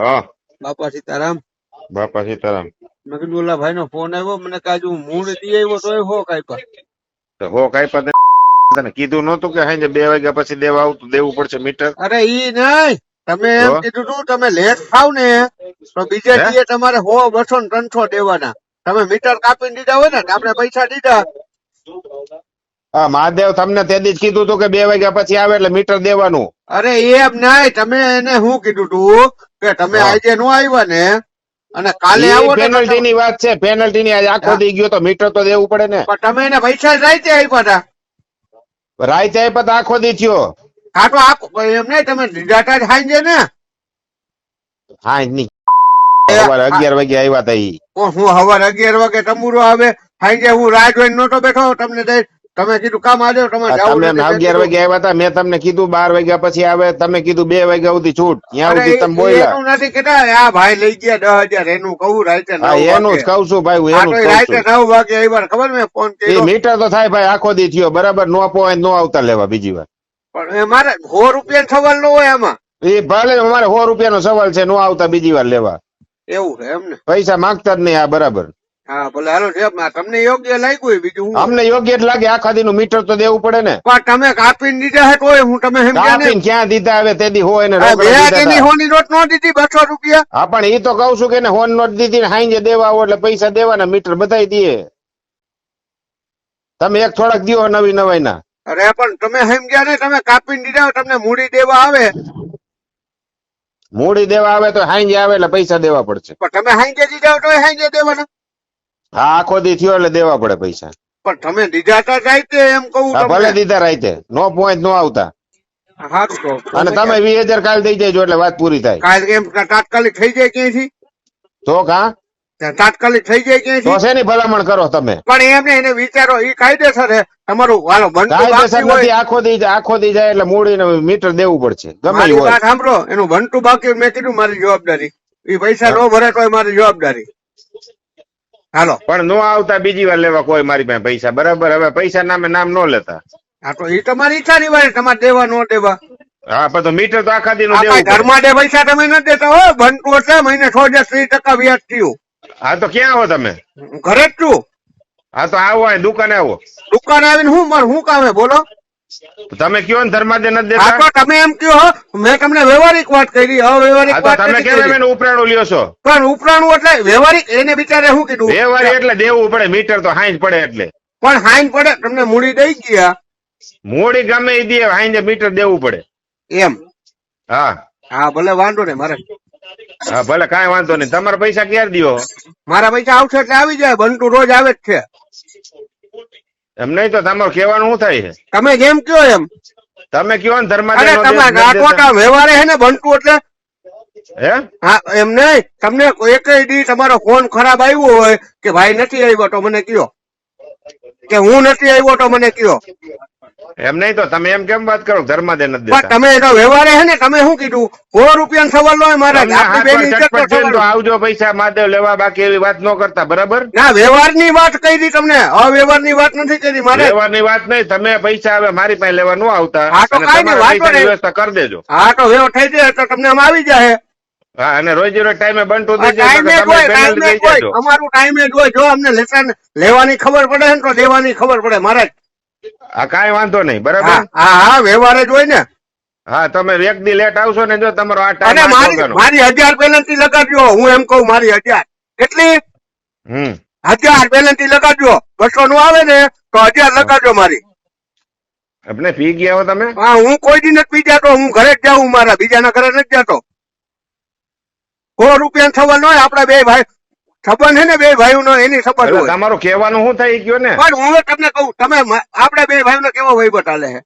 હા. બાપા સીતારામ. બાપા સીતારામ. મેં કીધું ઓલા ભાઈ નો ફોન આવ્યો મને કાજુ મૂળ દી આવ્યો તોય હો કાંઈ હો કઈ તને કીધું નતું કે હાઈ બે વાગ્યા પછી દેવા આવતું દેવું પડશે મીટર? અરે ઈ નહીં. તમે એમ કીધું તું તમે લેટ ખાવ ને તો બીજે દીએ તમારે હો બસો ને ત્રણસો દેવાના. તમે મીટર કાપીને દીધા હોય ને તો આપણે પૈસા દીધા. હા મહાદેવ તમને તે દી જ કીધું હતું કે બે વાગ્યા પછી આવે એટલે મીટર દેવાનું. અરે એમ નહીં તમે એને શું કીધું તું? કે તમે. આજે નો આવ્યા ને અને કાલે આવો પેનલ્ટી ની વાત છે પેનલ્ટી ની આજે આખો. દી ગયો તો મીટર તો દેવું પડે ને. પણ તમે એને પૈસા રાઈતે આપ્યા હતા રાઈતે ચાય તો આખો દી થયો. તો આખો એમ નહીં તમે ડાટા હાંજે ને. હા ની. એ, સવારે અગિયાર વાગે આવ્યા તા ઈ. હું સવારે અગિયાર વાગે તંબુરો આવે. હાંજે હું રાહ જોઈને નહોતો બેઠો તમને દઈ તમે કીધું કામ આજે તમે તમે અગિયાર વાગે આવ્યા હતા મેં તમને કીધું બાર વાગ્યા પછી આવે તમે કીધું બે વાગ્યા સુધી છૂટ. ત્યાં સુધી તમે બોલ્યા. એનું નથી કેતા આ ભાઈ લઈ ગયા દસ હજાર એનું કહું રાતે એનું જ. કઉ છું ભાઈ એનું રાતે નવ વાગે આવ્યા ખબર મેં ફોન કર્યો? મીટર તો થાય ભાઈ આખો દી થયો બરાબર નો પોઈન્ટ નો આવતા લેવા બીજી વાર પણ એ મારે સો રૂપિયા સવાલ નો હોય એમાં એ ભલે અમારે સો રૂપિયાનો સવાલ છે નો આવતા બીજી વાર લેવા. એવું છે એમ ને? પૈસા માંગતા જ નહીં આ બરાબર. હા ભલે. હાલો તમને યોગ્ય લાગ્યું બીજું અમને યોગ્ય જ લાગે આખા દી મીટર તો દેવું પડે ને. પણ તમે કાપીને દીધા હે તોય હું તમે કાપીને ક્યાં દીધા આવે તે હોય ને બે દીધા તેની તા. હોની નોટ નો દીધી બસો રૂપિયા? હા પણ એ તો કઉ છું કે હોન નોટ દીધી ને દેવા આવો એટલે પૈસા દેવાના મીટર બધાય દે તમે એક થોડાક દિયો નવી નવાઈ ના અરે પણ તમે સમજ્યા ને તમે કાપીને દીધા તમને મૂડી દેવા આવે? મૂડી દેવા આવે તો હાઈ આવે એટલે પૈસા દેવા પડશે. પણ તમે હાંજે દીધા તોય હાંજે દેવાના. હા આખો દી થયો એટલે દેવા પડે પૈસા. પણ તમે દીધા હતા રાઈતે એમ કહું ભલે દીધા રાઈતે. નો પોઈન્ટ નો આવતા. અને તમે વીસ હજાર કાલ દઈ જજો એટલે વાત પૂરી થાય. કાલ એમ તાત્કાલિક થઈ જાય ક્યાંયથી? તો કા? તાત્કાલિક થઈ જાય તો શેની ભલામણ કરો તમે? પણ એમ ને એને વિચારો એ કાયદેસર હે. તમારું વાલો કાયદેસર નથી આખો દી આખો દી જાય એટલે મૂડીને મીટર દેવું પડશે. ગમે ઈ હોય. સાંભળો એનું બનતું બાકી મેં કીધું મારી જવાબદારી. એ પૈસા નો ભરે તો મારી જવાબદારી. હાલો. પણ નો આવતા બીજી વાર લેવા કોઈ મારી પાસે પૈસા. બરાબર હવે પૈસા નામે નામ નો લેતા. હા તો એ તમારી ઈચ્છા ની વાત તમારે દેવા નો દેવા. હા પણ તો મીટર તો આખા દી નું. ઘરમાં દે પૈસા તમે નથી દેતા હો બનતું છે મહિને છ હજાર ત્રીસ ટકા વ્યાજ થયું. હા તો ક્યાં આવો તમે? ઘરે જ છું. હા તો આવો દુકાને આવો. દુકાન આવીને હું મારે શું કામે બોલો. તમે કયો ને ધર્માદે નથી દેતા? તમે એમ કયો મેં તમને વ્યવહારિક વાત કરી અવ્યવહારિક વાત તમે કેમ. એનું ઉપરાણું લ્યો છો? પણ ઉપરાણું એટલે વ્યવહારિક એને બિચારે શું કીધું? વ્યવહારિક એટલે દેવું પડે મીટર તો હાઈન પડે એટલે. પણ હાઈન પડે તમને મૂડી દઈ ગયા. મૂડી ગમે એ દે હાઈન મીટર દેવું પડે. એમ? હા. હા ભલે વાંધો નહીં મારે. હા ભલે કાંઈ વાંધો નહીં. તમારા પૈસા ક્યારે દ્યો? મારા પૈસા આવશે એટલે આવી જાય બનતું રોજ આવે જ છે. એમ નહીં તો તમારું કહેવાનું શું થાય છે? તમે કેમ કયો એમ? તમે કયો ને ધર્માદે અરે તમે નથી વ્યવહારે હે ને બનતું એટલે? હે? હા એમ નહીં. તમને એક દી તમારો ફોન ખરાબ આવ્યો હોય કે ભાઈ નથી આવ્યો તો મને કયો. કે હું નથી આવ્યો તો મને કયો. એમ નહીં તો તમે એમ કેમ વાત કરો? નથી દેતા. તમે તો વ્યવહાર હે ને તમે શું કીધું? સો રૂપિયા સવાલ લો આપણી બેની ઇજ્જત તો સવાલ. આવજો પૈસા મહાદેવ લેવા બાકી એવી વાત ન કરતા બરાબર? ના વ્યવહારની વાત કરી તમને. અવ્યવહારની વાત નથી કરી મારે. વ્યવહારની વાત નહીં તમે પૈસા હવે મારી પાસે લેવા ન આવતા. હા, તો નહીં. વ્યવસ્થા કરી દેજો. હા તો વ્યવહાર થઈ જાય તો તમને આમ આવી જાય અને રોજ રોજ ટાઈમે બંધ આ ટાઈમે જ હોય ટાઈમે જ હોય અમારું ટાઈમે જ હોય જો અમને લેસન લેવાની ખબર પડે ને તો દેવાની ખબર પડે મારે આ કાંઈ વાંધો નહીં બરાબર? હા હા હા વ્યવહાર જ હોય ને. હા તમે એક દી લેટ આવશો ને જો તમારો આ ટાઈમ મારી મારી હજાર પેનલ્ટી લગાડજો હું એમ કહું મારી હજાર કેટલી? હમ. હજાર પેનલ્ટી લગાડજો. બસો નું આવે ને તો હજાર લગાડજો મારી. આપણે પી ગયા હો તમે? હા હું કોઈ દી નથી પી જતો હું ઘરે જ જાઉં મારા બીજાના ઘરે નથી જાતો. સો રૂપિયા સવાલ હોય આપડા બે ભાઈ સંબંધ છે ને બે ભાઈઓ નો એની સંબંધ હોય. તમારું કહેવાનું શું થઈ ગયું ને? પણ હું તમને કહું તમે આપડે બે ભાઈઓ કેવો વહીવટ હાલે છે?